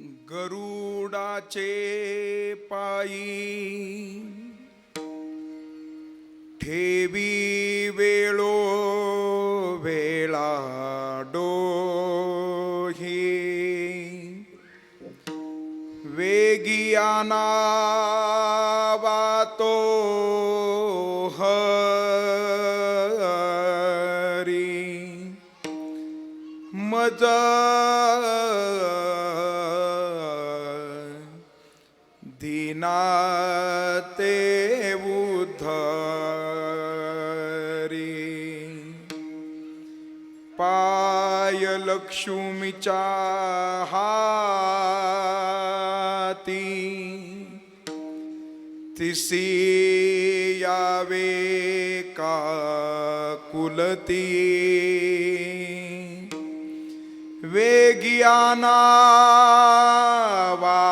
गरुडाचे पायी ठेवी वेळो वेळा डोही. वेगियाना पाय लक्ष्मीच्या हाती. तिसी यावे का कुलती? वेगियाना वा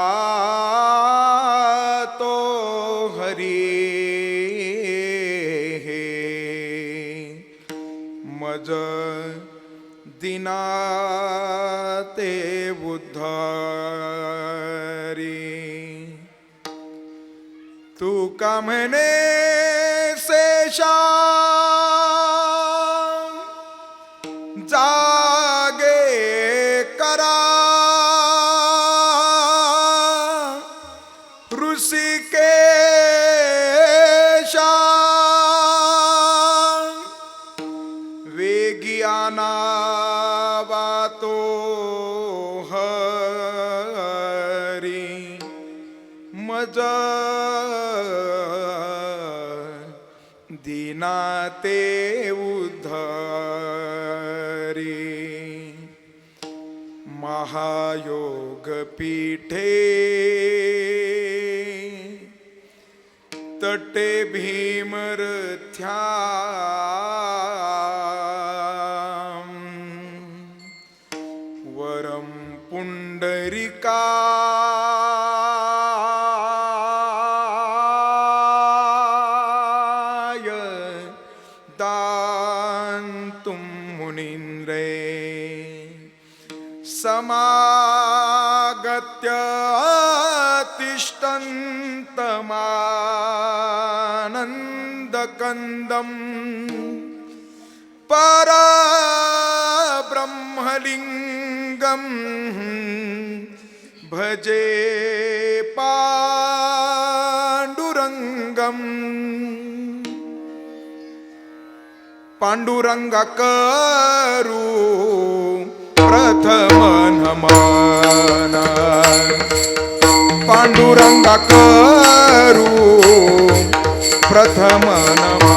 हरी तू का म्हणे शेषा? तटे भीमरथ्या तिष्ठन्तमानन्दकन्दम् परब्रह्मलिङ्गम् भजे पाण्डुरङ्गम् पाण्डुरङ्गकरु करू पाण्डुरङ्गकरु प्रथम नमा.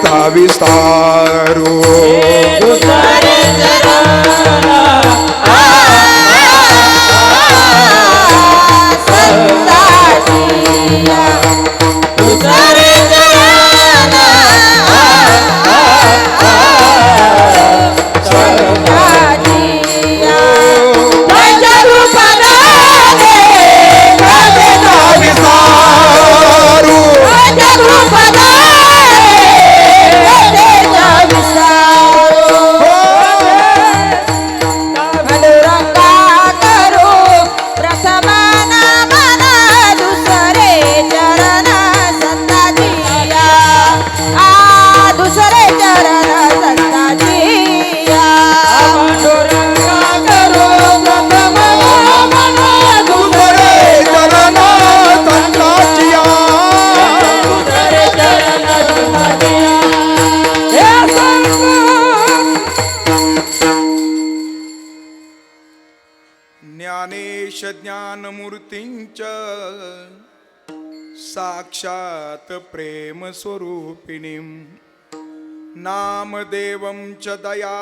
baita. ज्ञानमूर्तींच साक्षात प्रेमस्वरूपिणीं नामदेवं च दयामूर्ती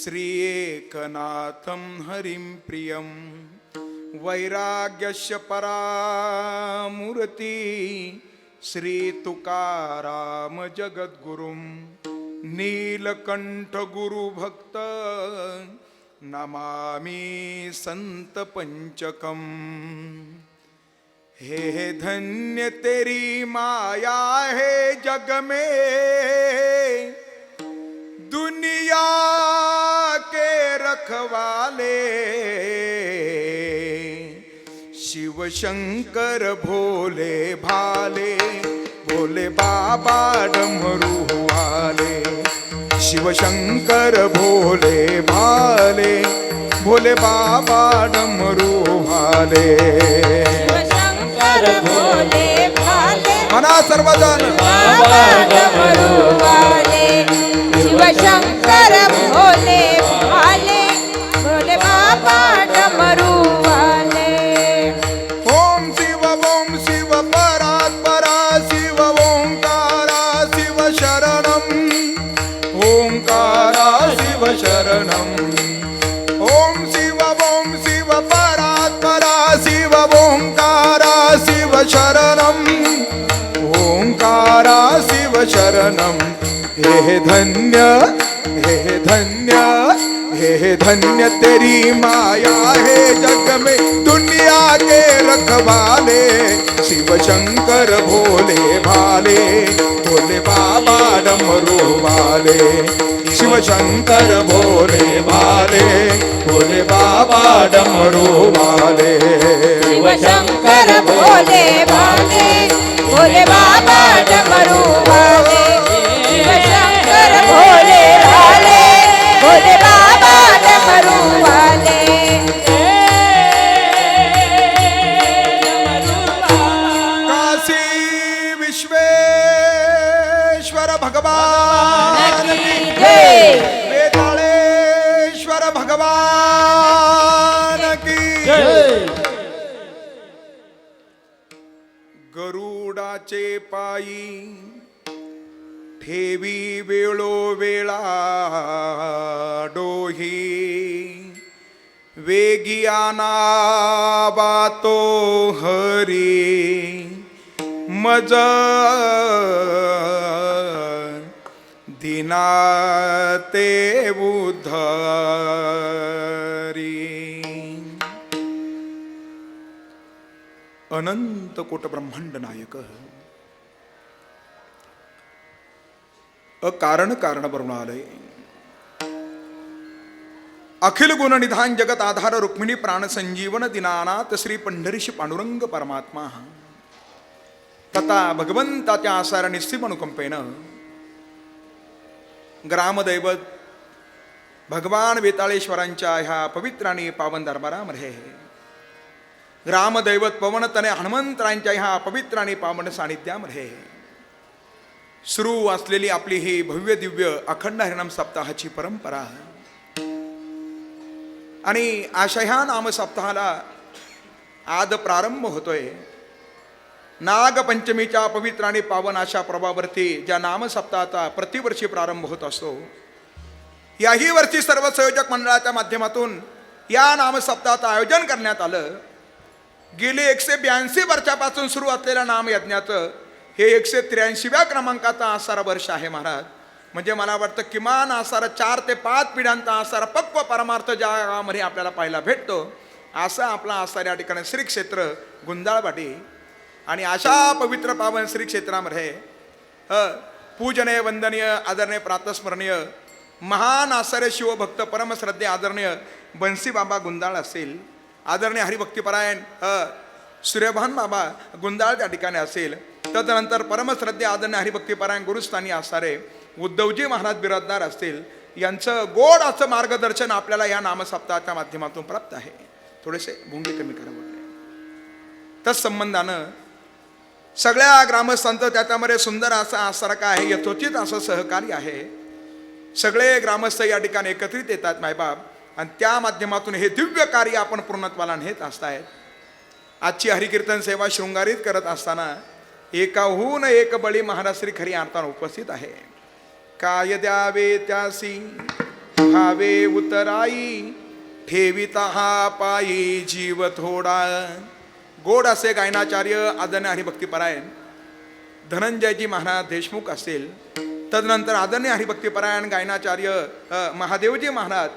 श्रीएकनाथं हरिं प्रियं वैराग्यस्य परामूर्ती श्रीतुकाराम जगद्गुरुं नीलकण्ठगुरुभक्त नमामि संत पंचकम। हे धन्य तेरी माया है जग में। दुनिया के रखवाले। शिव शंकर भोले भाले भोले बाबा डमरू वाले। शिव शंकर भोले भाले भोले बाबा डमरू भोले. भाले म्हणा सर्वजण. बाबा डमरू वाले शिव शंकर भोले भाले शरणम हे धन्य हे धन्य हे धन्य तेरी माया। है जग में दुनिया के रखवाले, शिव शंकर भोले भाले, भोले बाबा डमरू वाले। शिव शंकर भोले भाले, भोले बाबा डमरू वाले। शिव शंकर भोले भाले, भोले बाबा गरुडाचे पायी ठेवी वेळो वेळा डोही. वेगियाना बातो हरी. मज दिना ते उद्धरी अनंत कोट ब्रह्मांड नायक. अकारण कारण ब्रह्मालय अखिल गुणनिधान जगत आधार रुक्मिणी प्राण संजीवन दिनानाथ श्री पंढरीश पांडुरंग परमात्मा. तथा भगवंताच्या आसार निस्सिम अनुकंपेनं ग्रामदैवत भगवान वेताळेश्वरांच्या ह्या पवित्र आणि पावन दरबारामध्ये. ग्रामदैवत पवनतने हनुमंतरांच्या ह्या पवित्र आणि पावन सानिध्यामध्ये. सुरू असलेली आपली ही भव्य दिव्य अखंड हरिनाम सप्ताहाची परंपरा. आणि अशा ह्या नाम सप्ताहाला आज प्रारंभ होतोय. नागपंचमीच्या पवित्र आणि पावन अशा प्रभावरती ज्या नामसप्ताहाचा प्रतिवर्षी प्रारंभ होत असतो याही वर्षी सर्व संयोजक मंडळाच्या माध्यमातून या नामसप्ताहाचं आयोजन करण्यात आलं. गेली एकशे ब्याऐंशी वर्षापासून सुरू असलेल्या नामयज्ञाचं हे एकशे त्र्याऐंशीव्या क्रमांकाचा आसारा वर्ष आहे महाराज. म्हणजे मला वाटतं किमान आसारा चार ते पाच पिढ्यांचा आसारा पक्व परमार्थ ज्या गावामध्ये आपल्याला पाहायला भेटतो असा आपला आसार या ठिकाणी श्री क्षेत्र आणि अशा पवित्र पावन श्री क्षेत्रामध्ये पूजनीय वंदनीय आदरणीय प्रातस्मरणीय महान आचार्य शिवभक्त परमश्रद्धे आदरणीय बन्सी बाबा गुंदाळ असेल. आदरणीय हरिभक्तीपरायण सूर्यभान बाबा गुंदाळ त्या ठिकाणी असेल. तदनंतर परमश्रद्धे आदरणीय हरिभक्तीपरायण गुरुस्थानी असणारे उद्धवजी महाराज बिराजदार असतील यांचं गोड असं मार्गदर्शन आपल्याला या नामसप्ताहाच्या माध्यमातून प्राप्त आहे. थोडेसे भुंगे कमी करावं वाटले तत्संबंधानं संबंधानं सगळ्या ग्रामस्थांचं त्याच्यामध्ये सुंदर असा आसरका आहे यथोचित असं सहकार्य आहे. सगळे ग्रामस्थ या ठिकाणी एकत्रित येतात मायबाप. आणि त्या माध्यमातून हे दिव्य कार्य आपण पूर्णत्वाला नेत असतायत. आजची हरिकीर्तन सेवा शृंगारित करत असताना एकाहून एक बळी महाराज श्री खरी अर्थानं उपस्थित आहे. काय द्यावे त्यासी? भावे उतराई? ठेविता हा पायी जीव थोडा. गोड असे गायनाचार्य आदरणीय हरिभक्तीपरायण धनंजयजी महाराज देशमुख असतील. तदनंतर आदरणीय हरिभक्तीपरायण गायनाचार्य महादेवजी महाराज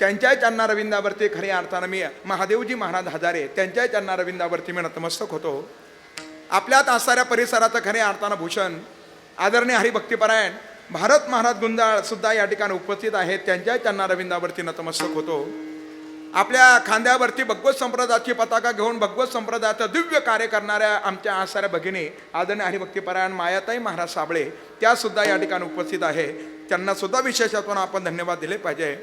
त्यांच्या चरणारविंदावरती खऱ्या अर्थानं मी महादेवजी महाराज हजारे त्यांच्या चरणारविंदावरती मी नतमस्तक होतो. आपल्यात असणाऱ्या परिसराचं खऱ्या अर्थानं भूषण आदरणीय हरिभक्तीपरायण भारत महाराज गुंजाळ सुद्धा या ठिकाणी उपस्थित आहेत त्यांच्या चरणारविंदावरती नतमस्तक होतो. आपल्या खांद्यावरती भगवत संप्रदायाची पताका घेऊन भगवत संप्रदायाचं दिव्य कार्य करणाऱ्या आमच्या आसाऱ्या भगिनी आदरणीय हरिभक्तीपरायण मायाताई महाराज साबळे त्यासुद्धा या ठिकाणी उपस्थित आहे. त्यांनासुद्धा विशेषत्वानं आपण धन्यवाद दिले पाहिजे.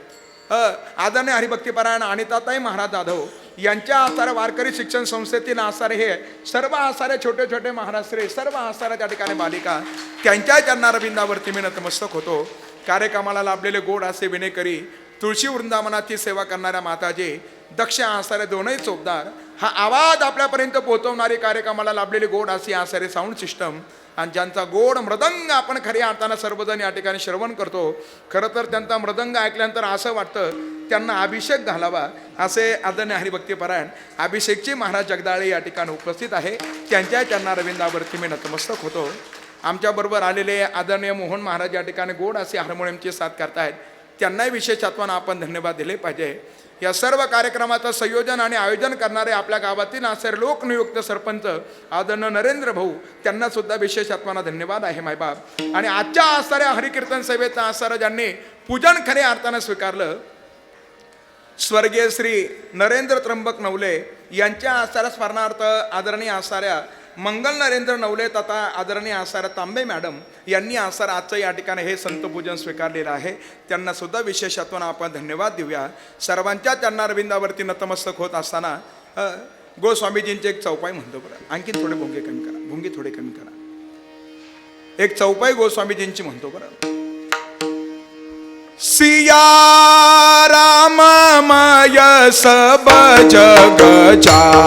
आदरणीय हरिभक्तीपरायण अनिताताई महाराज जाधव यांच्या आसारे वारकरी शिक्षण संस्थेतील आसारे हे सर्व आसारे छोटे छोटे महाराष्ट्रे सर्व आसारे त्या ठिकाणी बालिका त्यांच्या चरणारबिंदावरती मी नतमस्तक होतो. कार्यक्रमाला लाभलेले गोड असे विनेकरी तुळशी वृंदावनाची सेवा करणाऱ्या माताजी दक्ष आसारे दोनही चोपदार हा आवाज आपल्यापर्यंत पोहोचवणारी कार्यक्रमाला लाभलेली गोड असे आसारे साऊंड सिस्टम आणि ज्यांचा गोड मृदंग आपण खऱ्या अर्थानं सर्वजण या ठिकाणी श्रवण करतो खरं तर त्यांचा मृदंग ऐकल्यानंतर असं वाटतं त्यांना अभिषेक घालावा असे आदरणीय हरिभक्तीपरायण अभिषेकची महाराज जगदाळे या ठिकाणी उपस्थित आहे. त्यांच्या त्यांना रवींद्रावरती मी नतमस्तक होतो. आमच्याबरोबर आलेले आदरणीय मोहन महाराज या ठिकाणी गोड असे हार्मोनियमचे साथ करतायत. त्यांनाही विशेषत्वानं आपण धन्यवाद दिले पाहिजे. या सर्व कार्यक्रमाचं संयोजन आणि आयोजन करणारे आपल्या गावातील असे लोकनियुक्त सरपंच आदरणीय नरेंद्र भाऊ त्यांना सुद्धा विशेष आत्माना धन्यवाद आहे मायबाप आणि आजच्या आसाऱ्या हरिकीर्तन सेवेचा आसारा ज्यांनी पूजन खऱ्या अर्थानं स्वीकारलं स्वर्गीय श्री नरेंद्र त्र्यंबक नवले यांच्या आसाऱ्या स्मरणार्थ आदरणीय आसाऱ्या मंगल नरेंद्र नवले तथा आदरणीय आसाऱ्या तांबे मॅडम यांनी आसार आजचं या ठिकाणी हे संतपूजन स्वीकारलेलं आहे. त्यांना सुद्धा विशेषत्वानं आपण धन्यवाद देऊया. सर्वांच्या त्यांना अरविंदावरती नतमस्तक होत असताना गोस्वामीजींचे एक चौपाई म्हणतो बरं. आणखी थोडे भोंगे कमी करा. भोंगे थोडे कमी करा. एक चौपाई गोस्वामीजींची म्हणतो बरं. सिया राममय सब जग जानी।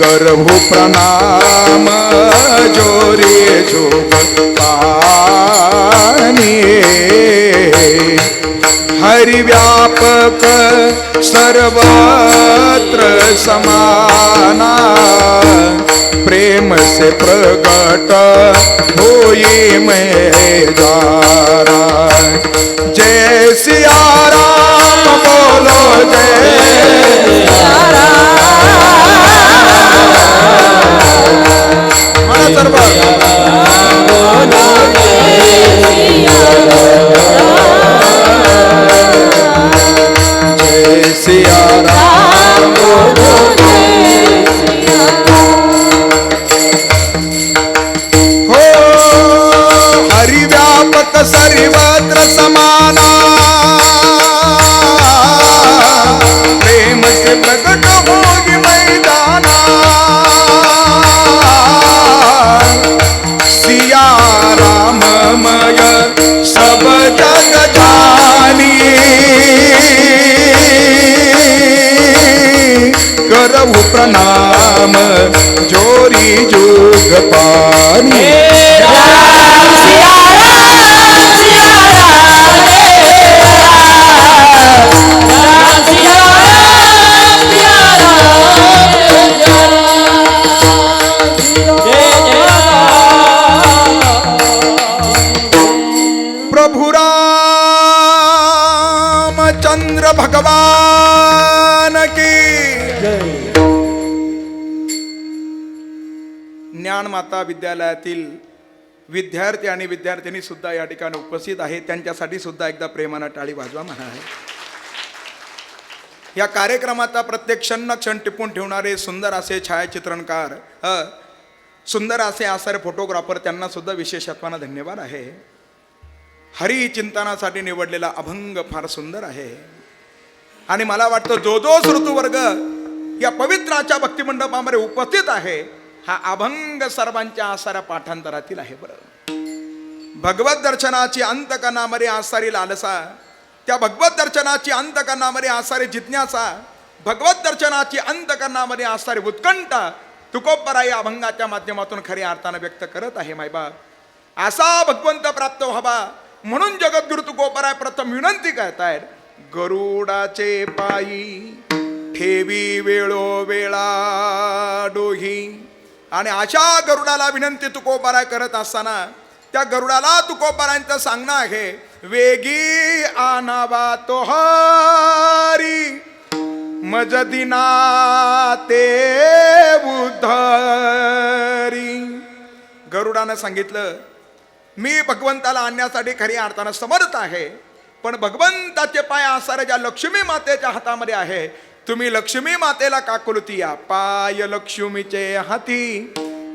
करहु प्रणाम जोरे जोग पानी हरिव्यापक सर्वत्र समाना। प्रेम से प्रकट होई मैं जा। करहु प्रणाम जोरी जोग पानी। ज्ञानमाता विद्यालयातील विद्यार्थी आणि विद्यार्थिनी सुद्धा या ठिकाणी उपस्थित आहेत. त्यांच्यासाठी सुद्धा एकदा प्रेमानं टाळी वाजवा म्हणा आहे. या कार्यक्रमाचा प्रत्येक क्षण क्षण टिपून ठेवणारे सुंदर असे छायाचित्रणकार सुंदर असे आसारे फोटोग्राफर त्यांना सुद्धा विशेषत्वानं धन्यवाद आहे. हरी चिंतनासाठी निवडलेला अभंग फार सुंदर आहे. आणि मला वाटतं जो जो श्रुतुवर्ग या पवित्राच्या भक्तिमंडपामध्ये उपस्थित आहे हा अभंग सर्वांच्या आसाऱ्या पाठांतरातील आहे बरं. भगवत दर्शनाची अंतकणामध्ये आसारी लालसा त्या भगवत दर्शनाची अंतकरणामध्ये आसारी जिज्ञासा भगवत दर्शनाची अंतकरणामध्ये असणारी उत्कंठा तुकोपराय या अभंगाच्या माध्यमातून खऱ्या अर्थानं व्यक्त करत आहे मायबाप असा भगवंत प्राप्त व्हावा म्हणून जगद्गुरु तुकोपराय प्रथम विनंती करतायत गरुडाचे पायी ठेवी वेळो वेळा डोही. आणि अशा गरुडाला विनंती तुकोबारा करत असताना त्या गरुडाला तुकोबारांचं सांगणं आहे वेगी आनावा तोहारी मजदिना ते उद्धरी गरुडानं सांगितलं मी भगवंताला आणण्यासाठी खरी अर्थानं समर्थ आहे पण भगवंताचे पाय असणाऱ्या ज्या लक्ष्मी मातेच्या हातामध्ये आहे तुम्ही लक्ष्मी मातेला काकुलती या पाय लक्ष्मीचे हाती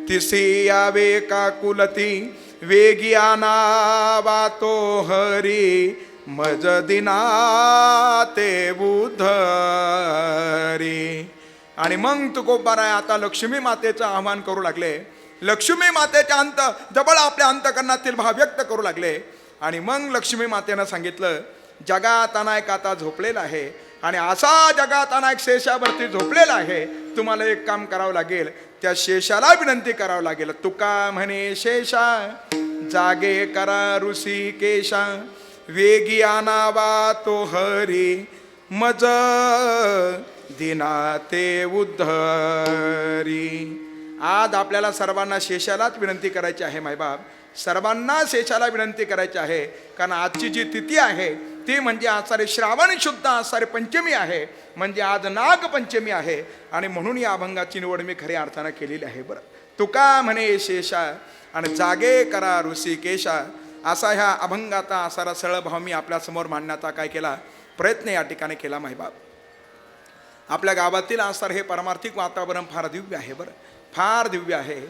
तिसी यावे काकुलती वेगी आनावा तो हरी मज दिना ते बुधरी. आणि मग तुकोबाराय आता लक्ष्मी मातेचं आव्हान करू लागले. लक्ष्मी मातेच्या अंत जवळ आपल्या अंतकरणातील भाव व्यक्त करू लागले. आणि मग लक्ष्मी मातेनं सांगितलं जगात अनायक आता झोपलेला आहे. आणि असा जगात अनायक शेषावरती झोपलेला आहे. तुम्हाला एक काम करावं लागेल. त्या शेषाला विनंती करावं लागेल. तुका म्हणे शेषा जागे करा ऋषी केशा वेगी आणावा तो हरी मज दिना ते उद्धरी. आज आपल्याला सर्वांना शेषालाच विनंती करायची आहे मायबाप. सर्वांना शेषाला विनंती करायची आहे. कारण आजची जी तिथी आहे ती म्हणजे आज सारे श्रावण शुद्ध आज पंचमी आहे. म्हणजे आज नागपंचमी आहे. आणि म्हणून या अभंगाची निवड मी खऱ्या अर्थानं केलेली आहे. बरं. तुका म्हणे शेषा आणि जागे करा ऋषी केशा. असा ह्या अभंगाचा असारा सरळ भाव मी आपल्यासमोर मांडण्याचा काय केला? प्रयत्न या ठिकाणी केला माहिबाब आपल्या गावातील आसार हे परमार्थिक वातावरण फार दिव्य आहे बरं. फार दिव्य आहे.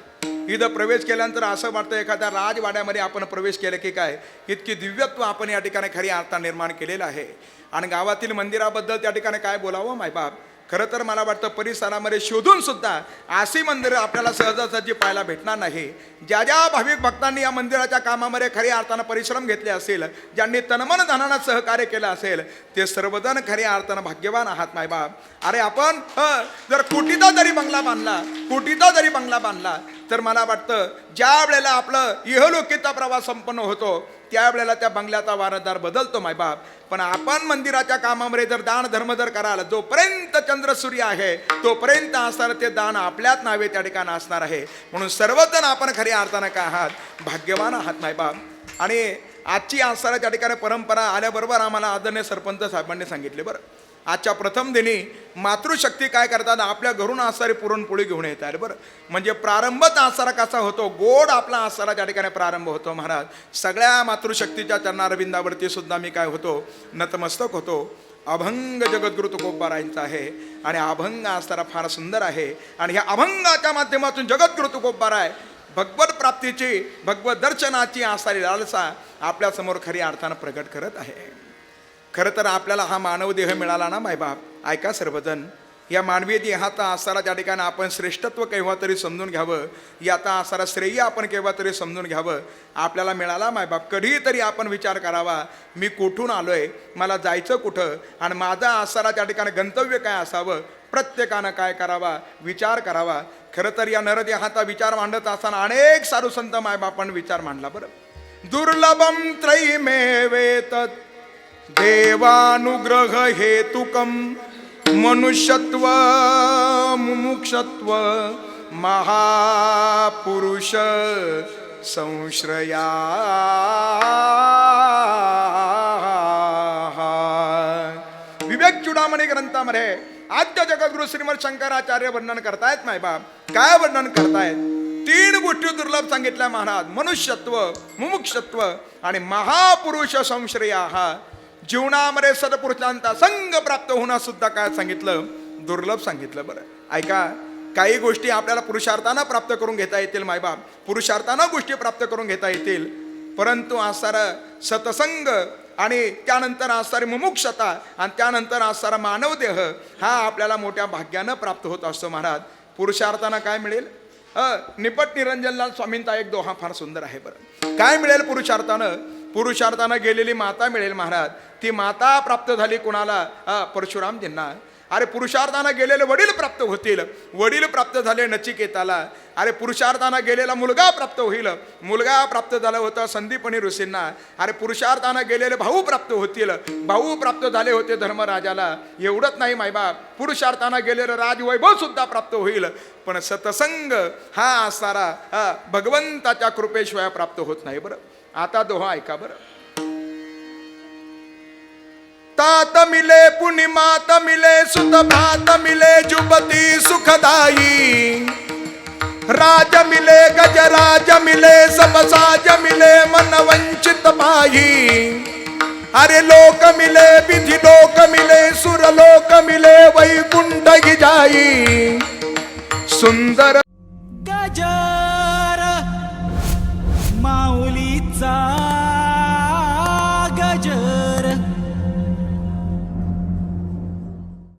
इथं प्रवेश केल्यानंतर असं वाटतं एखाद्या राजवाड्यामध्ये आपण प्रवेश केलं की काय? इतकी दिव्यत्व आपण या ठिकाणी खरी अर्था निर्माण केलेलं आहे. आणि गावातील मंदिराबद्दल त्या ठिकाणी काय बोलावं मायबाप खरं तर मला वाटतं परिसरामध्ये शोधून सुद्धा अशी मंदिरं आपल्याला सहजासहजी पाहायला भेटणार नाही. ज्या ज्या भाविक भक्तांनी या मंदिराच्या कामामध्ये खऱ्या अर्थानं परिश्रम घेतले असेल ज्यांनी तनमन धनानं सहकार्य केलं असेल ते सर्वजण खऱ्या अर्थानं भाग्यवान आहात मायबाप अरे आपण जर कोटीचा जरी बंगला बांधला कोटीचा जरी बंगला बांधला तर मला वाटतं ज्या वेळेला आपलं इहलोकीचा प्रवास संपन्न होतो त्यावेळेला त्या बंगल्याचा वारसदार बदलतो मायबाप पण आपण मंदिराच्या कामामध्ये जर दान धर्म जर कराल जोपर्यंत चंद्र सूर्य आहे तोपर्यंत असणार ते दान आपल्याच नावे त्या ठिकाणी असणार आहे. म्हणून सर्वजण आपण खऱ्या अर्थानं काय आहात भाग्यवान आहात मायबाप आणि आजची असणाऱ्या त्या ठिकाणी परंपरा आल्याबरोबर आम्हाला आदरणीय सरपंच साहेबांनी सांगितले बरं. आजच्या प्रथम दिनी मातृशक्ती काय करतात? आपल्या घरून आसारी पुरणपोळी घेऊन येतात. बरं म्हणजे प्रारंभच आसारा कसा होतो? गोड आपला आसारा त्या ठिकाणी प्रारंभ होतो महाराज सगळ्या मातृशक्तीच्या चरणारविंदावरती सुद्धा मी काय होतो? नतमस्तक होतो. अभंग जगद्गुरु तुकोबारायांचा आहे आणि अभंग आसारा फार सुंदर आहे. आणि ह्या अभंगाच्या माध्यमातून जगद्गुरु तुकोबाराय भगवत प्राप्तीची भगवत दर्शनाची आसारी लालसा आपल्यासमोर खरी अर्थानं प्रकट करत आहे. खरं तर आपल्याला हा मानव देह मिळाला ना मायबाप ऐका सर्वजण या मानवी देहाचा आसारा त्या ठिकाणी आपण श्रेष्ठत्व केव्हा तरी समजून घ्यावं याचा आसारा श्रेय आपण केव्हा तरी समजून घ्यावं आपल्याला मिळाला मायबाप कधीतरी आपण विचार करावा मी कुठून आलो आहे मला जायचं कुठं आणि माझा आसारा त्या ठिकाणी गंतव्य काय असावं प्रत्येकानं काय करावा विचार करावा. खरं तर या नरदेहाचा विचार मांडत असताना अनेक साधू संत मायबापांनी विचार मांडला बरं. दुर्लभम त्रयीमेवेत देवानुग्रह हेतुकम मनुष्यत्व मुमुक्षत्व महापुरुष संश्रया। विवेक चुडामणी ग्रंथामध्ये आद्य जगद्गुरु श्रीमद शंकराचार्य वर्णन करतायत मायबाप काय वर्णन करतायत? तीन गोष्टी दुर्लभ सांगितल्या महाराज. मनुष्यत्व मुमुक्षत्व आणि महापुरुष संश्रया. हा जीवनामध्ये सदपुरुषांचा संघ प्राप्त होणं सुद्धा काय सांगितलं? दुर्लभ सांगितलं बरं. ऐका काही गोष्टी आपल्याला पुरुषार्थानं प्राप्त करून घेता येतील मायबाप. पुरुषार्थानं गोष्टी प्राप्त करून घेता येतील. परंतु असणारा सतसंग आणि त्यानंतर असणारी मुमुक्षता आणि त्यानंतर असणारा मानवदेह हा आपल्याला मोठ्या भाग्यानं प्राप्त होत असतो महाराज. पुरुषार्थानं काय मिळेल? अ, निपट निरंजनलाल स्वामींचा एक दोहा फार सुंदर आहे बरं. काय मिळेल पुरुषार्थानं? पुरुषार्थानं गेलेली माता मिळेल महाराज. ती माता प्राप्त झाली कुणाला? परशुरामजींना अरे पुरुषार्थानं गेलेले वडील प्राप्त होतील. वडील प्राप्त झाले नचिकेताला. अरे पुरुषार्थानं गेलेला मुलगा प्राप्त होईल. मुलगा प्राप्त झाला होता संदीपनी ऋषींना. अरे पुरुषार्थानं गेलेले भाऊ प्राप्त होतील. भाऊ प्राप्त झाले होते धर्मराजाला. एवढंच नाही मायबाप. पुरुषार्थानं गेलेलं राजवैभव सुद्धा प्राप्त होईल. पण सतसंग हा सारा हा, भगवंताच्या कृपेशिवाय प्राप्त होत नाही बरं. आता दोहा ऐका बरं. तात मिले पुनि, मात मिले सुत, भात मिले जुबती सुखदाई राज मिले गजराज मिले, सब साज मिले, मन वंचित पाही अरे लोक मिले, विधि लोक मिले, सुर लोक मिले, वैकुंठ जाई सुंदर